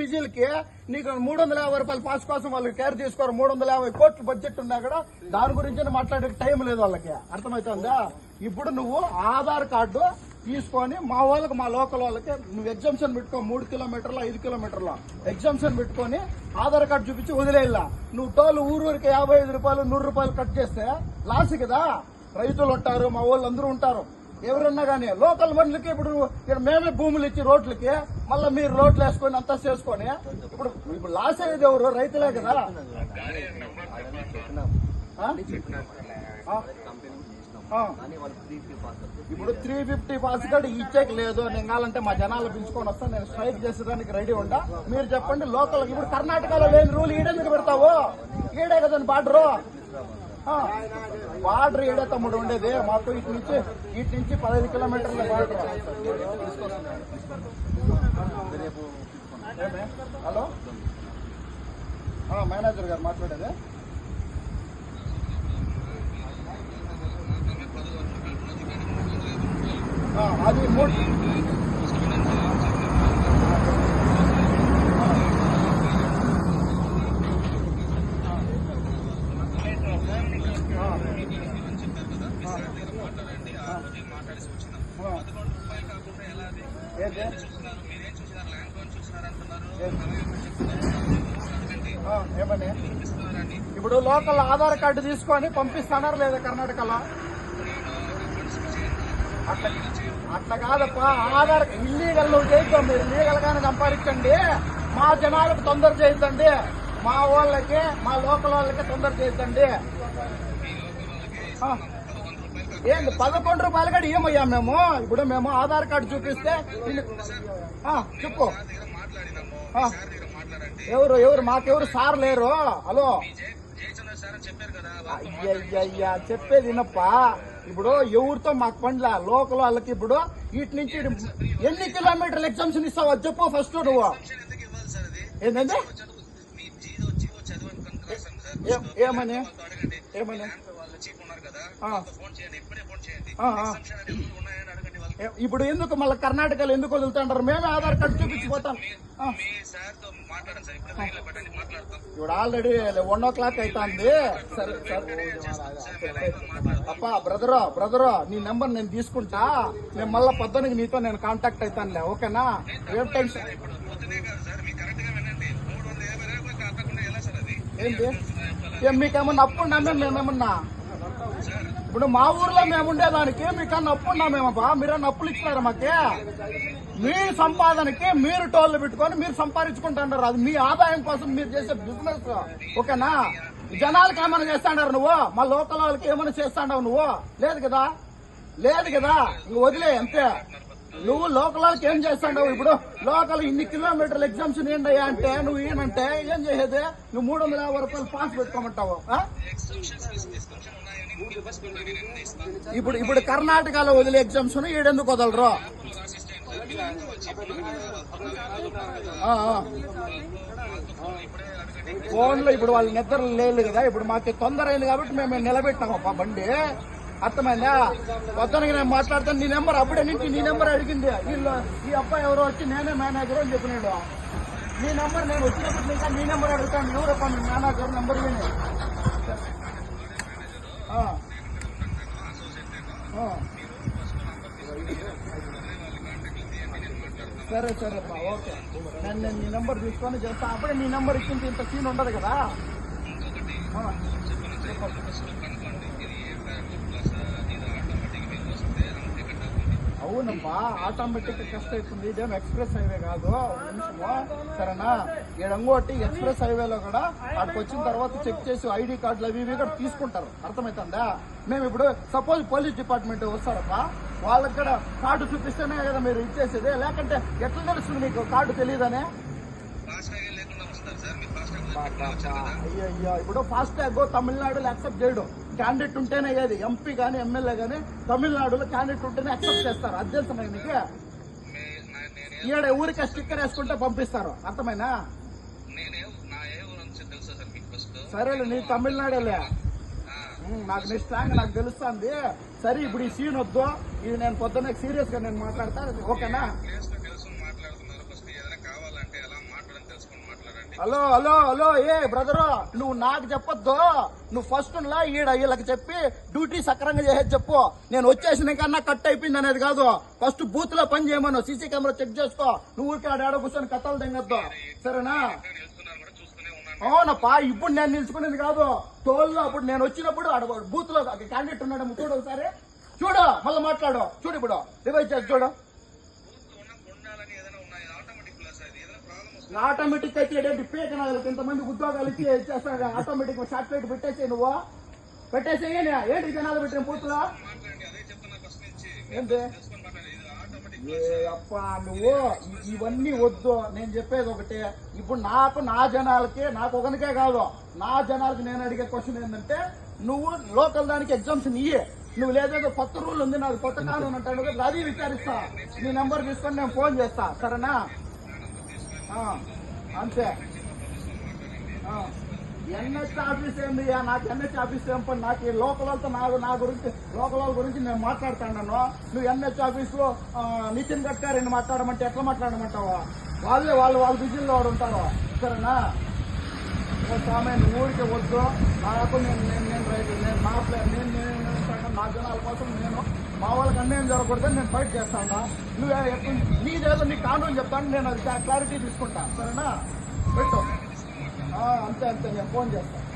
పీజీలకి నీకు మూడు వందల యాభై రూపాయలు పాస్ కోసం వాళ్ళు కేర్ తీసుకోరు మూడు వందల యాభై కోట్లు బడ్జెట్ ఉన్నా కూడా దాని గురించి మాట్లాడే టైం లేదు వాళ్ళకి. అర్థమవుతుందా ఇప్పుడు నువ్వు ఆధార్ కార్డు తీసుకొని మా వాళ్ళకి మా లోకల్ వాళ్ళకి నువ్వు ఎగ్జామ్షన్ పెట్టుకో. మూడు కిలోమీటర్లు ఐదు కిలోమీటర్లు ఎగ్జామ్షన్ పెట్టుకొని ఆధార్ కార్డు చూపించి వదిలేయాల నువ్వు టోల్ ఊరూరికి యాభై ఐదు రూపాయలు నూరు రూపాయలు కట్ చేస్తే లాస్ కదా? రైతులు ఉంటారు మా వాళ్ళు అందరూ ఉంటారు. ఎవరన్నా కానీ లోకల్ మనులకి ఇప్పుడు ఇక్కడ మేమే భూములు ఇచ్చి రోడ్లకి మళ్ళీ మీరు రోడ్లు వేసుకొని అంతా చేసుకొని ఇప్పుడు ఇప్పుడు లాస్ అయ్యేది ఎవరు? రైతులే కదా. ఇప్పుడు త్రీ ఫిఫ్టీ పాస్ కార్డు ఇచ్చేకి లేదు నేను కావాలంటే మా జనాలు పిలుచుకొని వస్తాను నేను స్ట్రైక్ చేసేదానికి రెడీ ఉండా. మీరు చెప్పండి లోకల్ ఇప్పుడు కర్ణాటకలో లేని రూల్ ఈడెందుకు పెడతావు. ఈడే కదండి బార్డరు. బార్డర్ ఈడే తమ్ముడు ఉండేది? మాకు ఇటు నుంచి ఇటు నుంచి పదహైదు కిలోమీటర్ల బార్డర్. హలో? మేనేజర్ గారు మాట్లాడేది? అది మూడు ఇప్పుడు లోకల్ ఆధార్ కార్డు తీసుకొని పంపిస్తానారు లేదా కర్ణాటకలో? అట్లా అట్లా కాదప్పా. ఆధార్ ఇల్లీగల్ నువ్వు చేయొద్దు మీరు లీగల్ గానే సంపాదించండి. మా జనాలకు తొందర చేయొద్దండి. మా వాళ్ళకి మా లోకల్ వాళ్ళకి తొందర చేయొద్దండి. ఆ. ఏంటి పదకొండు రూపాయలు కూడా ఏమయ్యా మేము? ఇప్పుడు మేము ఆధార్ కార్డు చూపిస్తే చెప్పు. ఎవరు ఎవరు మాకెవరు సార్ లేరు? హలో. అయ్యయ్యయ్యా చెప్పేది వినప్పా. ఇప్పుడు ఎవరితో మాకు పండ్ల లోకల్ వాళ్ళకి ఇప్పుడు వీటి నుంచి ఎన్ని కిలోమీటర్లు ఎగ్జామ్షన్ ఇస్తావు చెప్పు ఫస్ట్ నువ్వు. ఏంటంటే ఏమని? ఏమని? ఇప్పుడు ఎందుకు మళ్ళీ కర్ణాటకలో ఎందుకు వదులుతుంటారు? మేమే ఆధార్ కార్డు చూపించిపోతాం. ఇప్పుడు ఆల్రెడీ వన్ ఓ క్లాక్ అవుతుంది సరే సరే. అప్ప బ్రదరు బ్రదరు నీ నెంబర్ నేను తీసుకుంటా. నేను మళ్ళా పొద్దునకి నీతో నేను కాంటాక్ట్ అవుతానులే ఓకేనా? ఏం టెన్షన్? ఏంటి ఏం మీకేమన్నా అప్పు ఉన్నామే మేమేమన్నా? ఇప్పుడు మా ఊర్లో మేము ఉండేదానికి మీకన్నా అప్పు ఉన్నామేమబ్బా మీరు అప్పులు ఇచ్చినారు మాకే? మీ సంపాదనకి మీరు టోళ్ళు పెట్టుకొని మీరు సంపాదించుకుంటున్నారు. అది మీ ఆదాయం కోసం మీరు చేసే బిజినెస్ ఓకేనా? జనాలకి ఏమైనా చేస్తాడారు నువ్వు? మా లోకల్ వాళ్ళకి ఏమైనా చేస్తాడావు నువ్వు? లేదు కదా? లేదు కదా? ఇంక వదిలే అంతే. నువ్వు లోకల్ ఏం చేస్తాడు ఇప్పుడు? లోకల్ ఇన్ని కిలోమీటర్ల ఎగ్జామ్స్ ఏంటయ్యా అంటే నువ్వు ఏనంటే ఏం చేసేది? నువ్వు మూడు వందల యాభై రూపాయలు పాస్ పెట్టుకోమంటావు? ఇప్పుడు ఇప్పుడు కర్ణాటకలో వదిలే ఎగ్జామ్స్ ఈడెందుకు వదలరు? ఫోన్లో ఇప్పుడు వాళ్ళు నిద్ర లేదు కదా ఇప్పుడు మాకు తొందర అయింది కాబట్టి మేము నిలబెట్టాము బండి. అర్థమైందా? పొద్దునకి నేను మాట్లాడతాను. నీ నెంబర్ అప్పుడే నుంచి నీ నెంబర్ అడిగింది. వీళ్ళు ఈ అబ్బాయి ఎవరో వచ్చి నేనే మేనేజర్ అని చెప్పినాడు. నీ నెంబర్ నేను వచ్చినప్పుడు ఇంకా నీ నెంబర్ అడుగుతాను. ఎవరప్ప మీ మేనేజర్ నెంబర్ ఇవ్వండి సరే సరే ఓకే. నేను నేను నీ నెంబర్ తీసుకొని చేస్తాను అప్పుడే నీ నెంబర్ ఇచ్చింది ఇంత సీన్ ఉండదు కదా. చెప్పండి. అవునమ్మా ఆటోమేటిక్ టెస్ట్ అవుతుంది ఇదేం ఎక్స్ప్రెస్ హైవే కాదు. నిమిషము? సరేనా? ఇంకోటి ఎక్స్ప్రెస్ హైవేలో కూడా అక్కడికి వచ్చిన తర్వాత చెక్ చేసి ఐడి కార్డులు అవి ఇవి కూడా తీసుకుంటారు. అర్థమవుతుందా మేము ఇప్పుడు సపోజ్ పోలీస్ డిపార్ట్మెంట్ వస్తారప్పా వాళ్ళకి కూడా కార్డు చూపిస్తేనే కదా మీరు ఇచ్చేసేది. లేకంటే ఎట్లా తెలుస్తుంది మీకు కార్డు తెలియదనే అయ్యయ్యో ఇప్పుడు ఫాస్ట్ ట్యాగ్ తమిళనాడులో యాక్సెప్ట్ చేయడు. క్యాండిడేట్ ఉంటేనే ఏది ఎంపీ కానీ ఎమ్మెల్యే కానీ తమిళనాడులో క్యాండిడేట్ ఉంటేనే యాక్సెప్ట్ చేస్తారు. నీకు? ఈడ ఊరికి స్టిక్కర్ వేసుకుంటే పంపిస్తారు. అర్థమైనా సరేలే నీ తమిళనాడేలే. నాకు నీ స్లాంగ్ నాకు తెలుస్తుంది. సరే ఇప్పుడు ఈ సీన్ వద్దు. ఇది నేను పొద్దున్న సీరియస్గా నేను మాట్లాడతా. ఓకేనా? హలో హలో హలో ఏ బ్రదరు నువ్వు నాకు చెప్పొద్దు. నువ్వు ఫస్ట్ లా ఈడ వీళ్ళకి చెప్పి డ్యూటీ సక్రంగా చేసేది చెప్పు. నేను వచ్చేసిన కన్నా కట్ అయిపోయింది అనేది కాదు. ఫస్ట్ బూత్లో పని చేయమను సీసీ కెమెరా చెక్ చేసుకో. నువ్వు ఆడ ఆడ కూర్చొని కథలు తెంగద్దు. సరేనా? అవునప్పా ఇప్పుడు నేను నిలుచుకునేది కాదు. టోల్లో అప్పుడు నేను వచ్చినప్పుడు ఆడ బూత్లో క్యాండిడేట్ ఉన్నాడు చూడు ఒకసారి. చూడు మళ్ళీ మాట్లాడు. చూడు ఇప్పుడు. రివైజ్ చేసి చూడు. ఆటోమేటిక్ అయితే ఏంటి? పేకనాలకు ఇంతమంది ఉద్యోగాలు ఇచ్చి చేస్తాను ఆటోమేటిక్ సాటిలైట్ పెట్టేసే నువ్వు. పెట్టేసేయని ఏంటి? జనాలు పెట్టిన పూర్తిలో ఏంటి? అప్ప అప్పా నువ్వు? ఇవన్నీ వద్దు. నేను చెప్పేది ఒకటి. ఇప్పుడు నాకు నా జనాలకి నాకు ఒకరికే కాదు. నా జనాలకి నేను అడిగే క్వశ్చన్ ఏంటంటే నువ్వు లోకల్ దానికి ఎగ్జామ్స్ ఇయ్యే నువ్వు లేదేదో కొత్త రూల్ ఉంది నాకు కొత్త కానూన్ అంటాడు. అది విచారిస్తా. నీ నెంబర్ తీసుకొని నేను ఫోన్ చేస్తా. సరేనా? అంతే. ఎన్హెచ్ ఆఫీస్ ఏంది నాకు ఎన్హెచ్ ఆఫీస్ ఏం పని నాకు ఈ లోకల్ వాళ్ళతో నాకు నా గురించి లోకల్ వాళ్ళ గురించి నేను మాట్లాడుతాను నువ్వు ఎన్హెచ్ ఆఫీస్ నితిన్ ఆ, నితిన్ గడ్కరీని మాట్లాడమంటే ఎట్లా మాట్లాడమంటావా? వాళ్ళే వాళ్ళు వాళ్ళ బిజీలో వాడు ఉంటారు సరేనా? ఓ స్వామి ఊరికి వద్దు. నాకు నేను నేను నేను రైతు. నేను నా నేను నేను నేను నా జనాల కోసం నేను మా వాళ్ళకి అన్యాయం జరగకూడదని నేను ఫైట్ చేస్తాను. నువ్వు ఎప్పుడు నీదేదో నీ కానూన్ చెప్తాను. నేను అది క్లారిటీ తీసుకుంటా సరేనా? పెట్టు. అంతే అంతే. నేను ఫోన్ చేస్తాను.